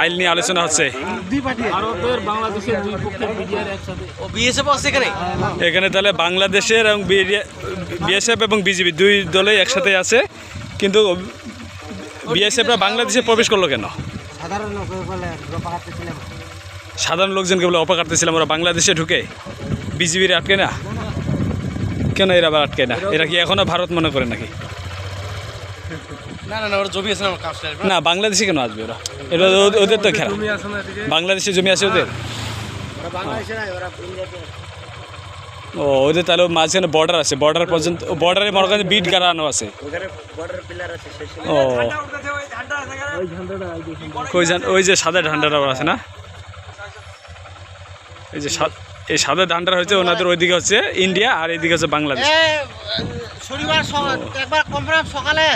আইল নিয়ে আলোচনা হচ্ছে। এখানে তাহলে বাংলাদেশের এবং বিএসএফ এবং বিজেপি দুই দলেই একসাথে আছে, কিন্তু বিএসএফরা বাংলাদেশে প্রবেশ করল কেন? সাধারণ লোকজনকে বলে অপা কাটতেছিলাম ওরা বাংলাদেশে ঢুকে। বিজিবির আটকে না? কেন এরা আবার আটকে না? এরা কি এখনও ভারত মনে করে নাকি? না না না ওরা জমি আছে না না বাংলাদেশে কেন আসবে ওরা? এটা ওদের তো খেলা। বাংলাদেশে জমি আছে ওদের? ও ওদের তাহলে মাঝখানে বর্ডার আছে। বর্ডার পর্যন্ত বর্ডারে মনে করেন বিট গাড়ানো আছে। ওখানে বর্ডার পিলার আছে শেষ ও। ওই ওই যে সাদা ঝান্ডাটা আছে না? এই যে সা- এই সাদা ধানটা হচ্ছে ওনাদের ওইদিকে হচ্ছে ইন্ডিয়া আর এইদিকে হচ্ছে বাংলাদেশ। শনিবার একবার সকালে।